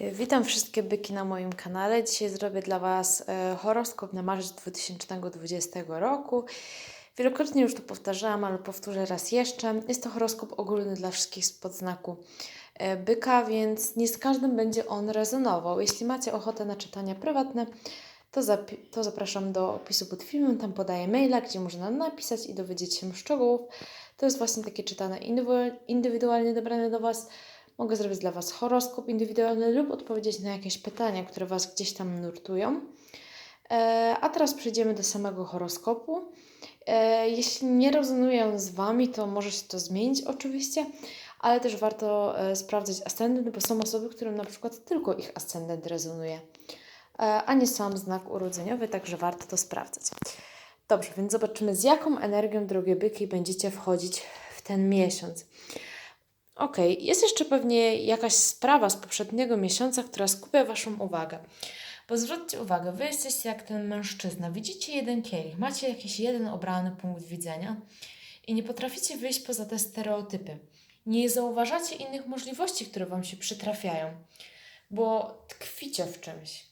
Witam wszystkie byki na moim kanale. Dzisiaj zrobię dla Was e, horoskop na marzec 2020 roku. Wielokrotnie już to powtarzałam, ale powtórzę raz jeszcze. Jest to horoskop ogólny dla wszystkich spod znaku e, byka, więc nie z każdym będzie on rezonował. Jeśli macie ochotę na czytania prywatne, to, to zapraszam do opisu pod filmem. Tam podaję maila, gdzie można napisać i dowiedzieć się szczegółów. To jest właśnie takie czytane indywidualnie dobrane do Was. Mogę zrobić dla Was horoskop indywidualny lub odpowiedzieć na jakieś pytania, które Was gdzieś tam nurtują. E, a teraz przejdziemy do samego horoskopu. E, jeśli nie rezonują z Wami, to może się to zmienić oczywiście, ale też warto e, sprawdzać ascendent, bo są osoby, którym na przykład tylko ich ascendent rezonuje, a nie sam znak urodzeniowy, także warto to sprawdzać. Dobrze, więc zobaczymy z jaką energią, drogie byki, będziecie wchodzić w ten miesiąc. Okay. jest jeszcze pewnie jakaś sprawa z poprzedniego miesiąca, która skupia Waszą uwagę. Bo zwróćcie uwagę, Wy jesteście jak ten mężczyzna. Widzicie jeden kielich, macie jakiś jeden obrany punkt widzenia i nie potraficie wyjść poza te stereotypy. Nie zauważacie innych możliwości, które Wam się przytrafiają, bo tkwicie w czymś.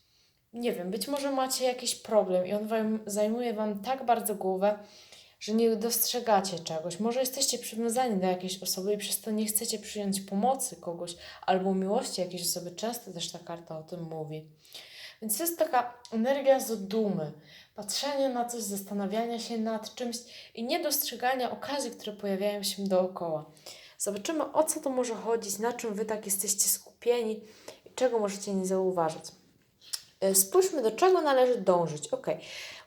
Nie wiem, być może macie jakiś problem i on wam, zajmuje Wam tak bardzo głowę, że nie dostrzegacie czegoś. Może jesteście przywiązani do jakiejś osoby i przez to nie chcecie przyjąć pomocy kogoś albo miłości jakiejś osoby. Często też ta karta o tym mówi. Więc to jest taka energia z dumy, patrzenia na coś, zastanawiania się nad czymś i niedostrzegania okazji, które pojawiają się dookoła. Zobaczymy, o co to może chodzić, na czym Wy tak jesteście skupieni i czego możecie nie zauważyć. E, spójrzmy, do czego należy dążyć. Ok,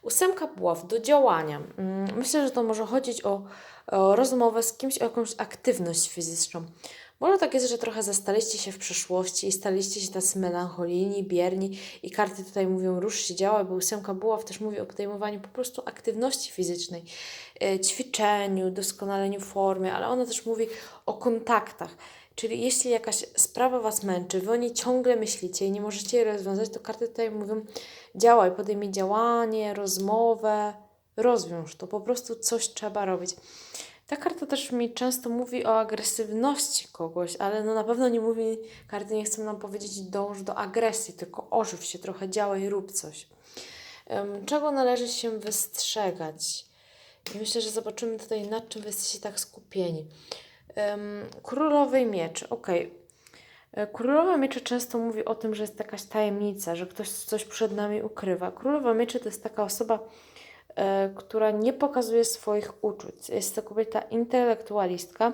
ósemka buław, do działania. Mm, myślę, że to może chodzić o, o rozmowę z kimś, o jakąś aktywność fizyczną. Może tak jest, że trochę zastaliście się w przeszłości i staliście się tacy melancholijni, bierni i karty tutaj mówią rusz się, działa, bo ósemka buław też mówi o podejmowaniu po prostu aktywności fizycznej, e, ćwiczeniu, doskonaleniu formy, ale ona też mówi o kontaktach. Czyli jeśli jakaś sprawa Was męczy, Wy o niej ciągle myślicie i nie możecie jej rozwiązać, to karty tutaj mówią działaj, podejmij działanie, rozmowę, rozwiąż to, po prostu coś trzeba robić. Ta karta też mi często mówi o agresywności kogoś, ale no na pewno nie mówi, karty nie chcą nam powiedzieć dąż do agresji, tylko ożyw się trochę, działaj, rób coś. Czego należy się wystrzegać? I myślę, że zobaczymy tutaj, nad czym wy jesteście tak skupieni. Królowej mieczy, okej. Okay. Królowa mieczy często mówi o tym, że jest jakaś tajemnica, że ktoś coś przed nami ukrywa. Królowa mieczy to jest taka osoba, e, która nie pokazuje swoich uczuć. Jest to kobieta intelektualistka,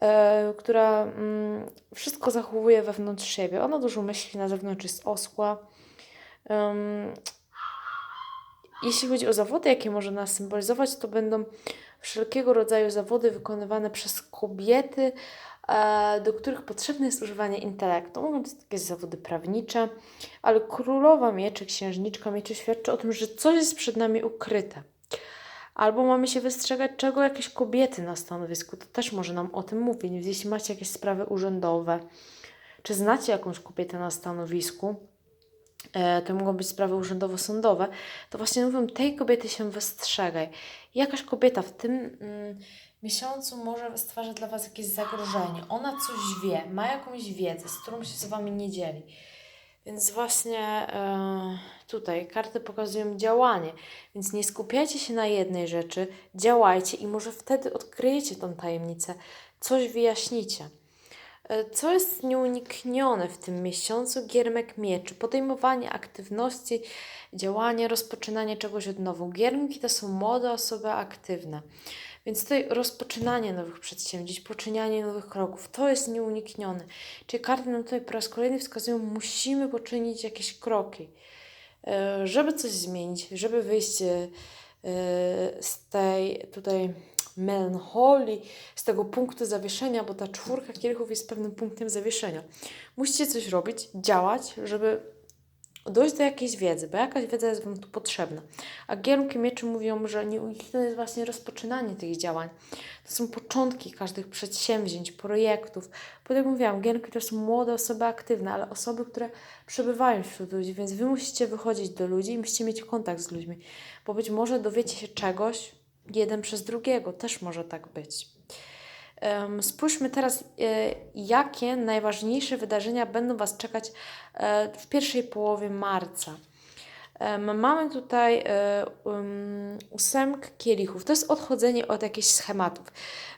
e, która mm, wszystko zachowuje wewnątrz siebie. Ona dużo myśli, na zewnątrz jest oskła. Um, jeśli chodzi o zawody, jakie może nas symbolizować, to będą wszelkiego rodzaju zawody wykonywane przez kobiety, e, do których potrzebne jest używanie intelektu. Mogą być takie zawody prawnicze, ale królowa mieczy, księżniczka mieczy świadczy o tym, że coś jest przed nami ukryte. Albo mamy się wystrzegać czego jakieś kobiety na stanowisku. To też może nam o tym mówić. Jeśli macie jakieś sprawy urzędowe, czy znacie jakąś kobietę na stanowisku, to mogą być sprawy urzędowo-sądowe, to właśnie mówią, tej kobiety się wystrzegaj. Jakaś kobieta w tym mm, miesiącu może stwarzać dla Was jakieś zagrożenie. Ona coś wie, ma jakąś wiedzę, z którą się z Wami nie dzieli. Więc właśnie e, tutaj karty pokazują działanie. Więc nie skupiajcie się na jednej rzeczy, działajcie i może wtedy odkryjecie tą tajemnicę, coś wyjaśnicie. E, co jest nieuniknione w tym miesiącu? Giermek mieczy, podejmowanie aktywności, działanie, rozpoczynanie czegoś od nowa. Giermki to są młode osoby aktywne. Więc tutaj rozpoczynanie nowych przedsięwzięć, poczynianie nowych kroków, to jest nieuniknione. Czyli karty nam tutaj po raz kolejny wskazują, musimy poczynić jakieś kroki, e, żeby coś zmienić, żeby wyjść e, z tej tutaj melancholii, z tego punktu zawieszenia, bo ta czwórka kielichów jest pewnym punktem zawieszenia. Musicie coś robić, działać, żeby dojść do jakiejś wiedzy, bo jakaś wiedza jest Wam tu potrzebna. A giermki mieczy mówią, że nieuniknione jest właśnie rozpoczynanie tych działań. To są początki każdych przedsięwzięć, projektów. Potem mówiłam, giermki to są młode osoby aktywne, ale osoby, które przebywają wśród ludzi, więc Wy musicie wychodzić do ludzi i musicie mieć kontakt z ludźmi, bo być może dowiecie się czegoś, jeden przez drugiego. Też może tak być. Spójrzmy teraz, e, jakie najważniejsze wydarzenia będą Was czekać e, w pierwszej połowie marca. Mamy tutaj um, ósemkę kielichów. To jest odchodzenie od jakichś schematów.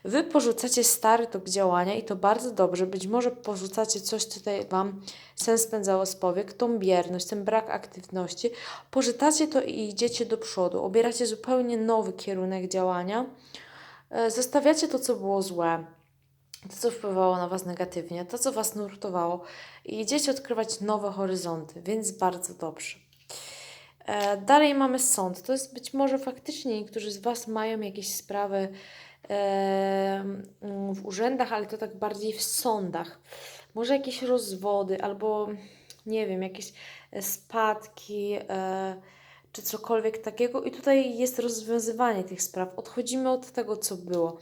Wy porzucacie stary tok działania i to bardzo dobrze. Być może porzucacie coś, co tutaj Wam sens spędzało z powiek, tą bierność, ten brak aktywności. Porzucacie to i idziecie do przodu. Obieracie zupełnie nowy kierunek działania. E, Zostawiacie to, co było złe, to, co wpływało na Was negatywnie, to, co Was nurtowało i idziecie odkrywać nowe horyzonty, więc bardzo dobrze. E, Dalej mamy sąd. To jest być może faktycznie niektórzy z Was mają jakieś sprawy e, mm, w urzędach, ale to tak bardziej w sądach. Może jakieś rozwody albo nie wiem, jakieś e, spadki czy cokolwiek takiego. I tutaj jest rozwiązywanie tych spraw. Odchodzimy od tego, co było.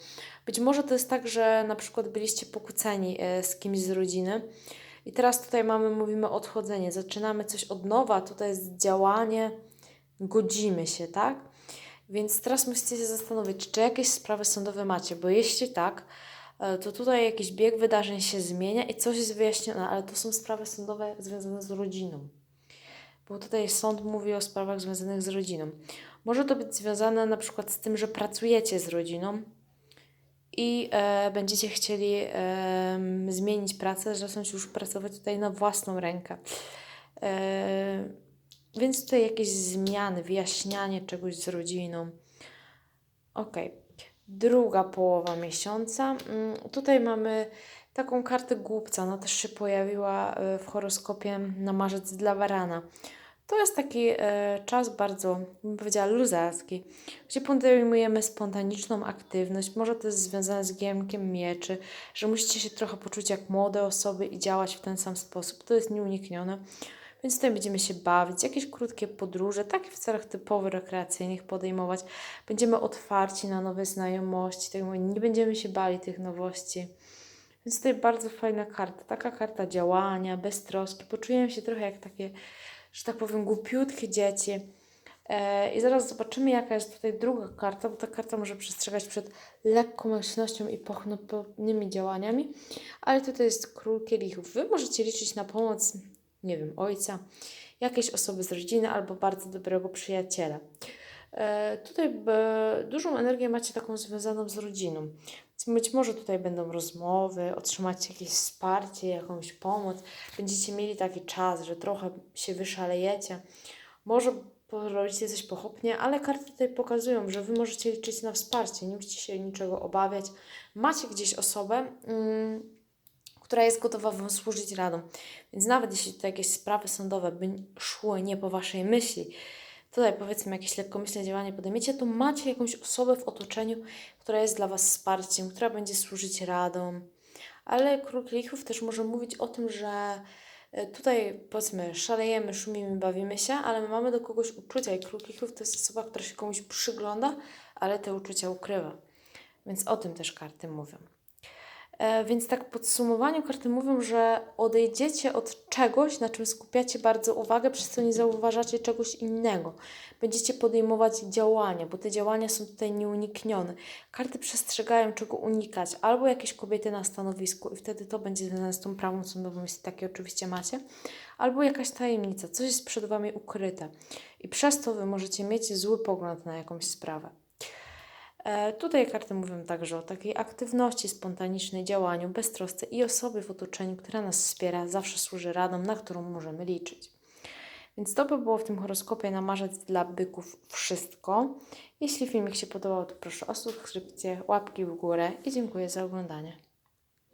Być może to jest tak, że na przykład byliście pokłóceni z kimś z rodziny. I teraz tutaj mamy, mówimy odchodzenie, zaczynamy coś od nowa, tutaj jest działanie, godzimy się, tak? Więc teraz musicie się zastanowić, czy jakieś sprawy sądowe macie, bo jeśli tak, e, to tutaj jakiś bieg wydarzeń się zmienia i coś jest wyjaśnione, ale to są sprawy sądowe związane z rodziną. Bo tutaj sąd mówi o sprawach związanych z rodziną. Może to być związane na przykład z tym, że pracujecie z rodziną, i e, będziecie chcieli em, zmienić pracę, zacząć już pracować tutaj na własną rękę. E, więc tutaj jakieś zmiany, wyjaśnianie czegoś z rodziną. Ok. Druga połowa miesiąca. Mm, Tutaj mamy taką kartę głupca. Ona też się pojawiła e, w horoskopie na marzec dla Warana. To jest taki e, czas bardzo, bym powiedziała, luzarski, gdzie podejmujemy spontaniczną aktywność. Może to jest związane z giermkiem mieczy, że musicie się trochę poczuć jak młode osoby i działać w ten sam sposób. To jest nieuniknione. Więc tutaj będziemy się bawić, jakieś krótkie podróże, takie w celach typowo rekreacyjnych podejmować. Będziemy otwarci na nowe znajomości, tak mówię, nie będziemy się bali tych nowości. Więc tutaj bardzo fajna karta, taka karta działania, bez troski. Poczujemy się trochę jak takie, że tak powiem, głupiutkie dzieci. E, I zaraz zobaczymy, jaka jest tutaj druga karta, bo ta karta może przestrzegać przed lekkomyślnością i pochopnymi działaniami, ale tutaj jest król kielichów. Wy możecie liczyć na pomoc, nie wiem, ojca, jakiejś osoby z rodziny albo bardzo dobrego przyjaciela. E, Tutaj e, dużą energię macie taką związaną z rodziną. Być może tutaj będą rozmowy, otrzymacie jakieś wsparcie, jakąś pomoc. Będziecie mieli taki czas, że trochę się wyszalejecie. Może robicie coś pochopnie, ale karty tutaj pokazują, że Wy możecie liczyć na wsparcie, nie musicie się niczego obawiać. Macie gdzieś osobę, mm, która jest gotowa Wam służyć radą. Więc nawet jeśli tutaj jakieś sprawy sądowe by szły nie po Waszej myśli, tutaj powiedzmy jakieś lekkomyślne działanie podejmiecie, to macie jakąś osobę w otoczeniu, która jest dla Was wsparciem, która będzie służyć radą. Ale król kielichów też może mówić o tym, że e, tutaj powiedzmy szalejemy, szumimy, bawimy się, ale my mamy do kogoś uczucia i król kielichów to jest osoba, która się komuś przygląda, ale te uczucia ukrywa. Więc o tym też karty mówią. E, Więc tak w podsumowaniu karty mówią, że odejdziecie od czegoś, na czym skupiacie bardzo uwagę, przez co nie zauważacie czegoś innego. Będziecie podejmować działania, bo te działania są tutaj nieuniknione. Karty przestrzegają, czego unikać, albo jakieś kobiety na stanowisku i wtedy to będzie związane z tą prawą sądową, jeśli takie oczywiście macie, albo jakaś tajemnica, coś jest przed Wami ukryte i przez to Wy możecie mieć zły pogląd na jakąś sprawę. E, Tutaj karty mówią także o takiej aktywności, spontanicznej działaniu, beztrosce i osoby w otoczeniu, która nas wspiera, zawsze służy radą, na którą możemy liczyć. Więc to by było w tym horoskopie na marzec dla byków wszystko. Jeśli filmik się podobał, to proszę o subskrypcję, łapki w górę i dziękuję za oglądanie.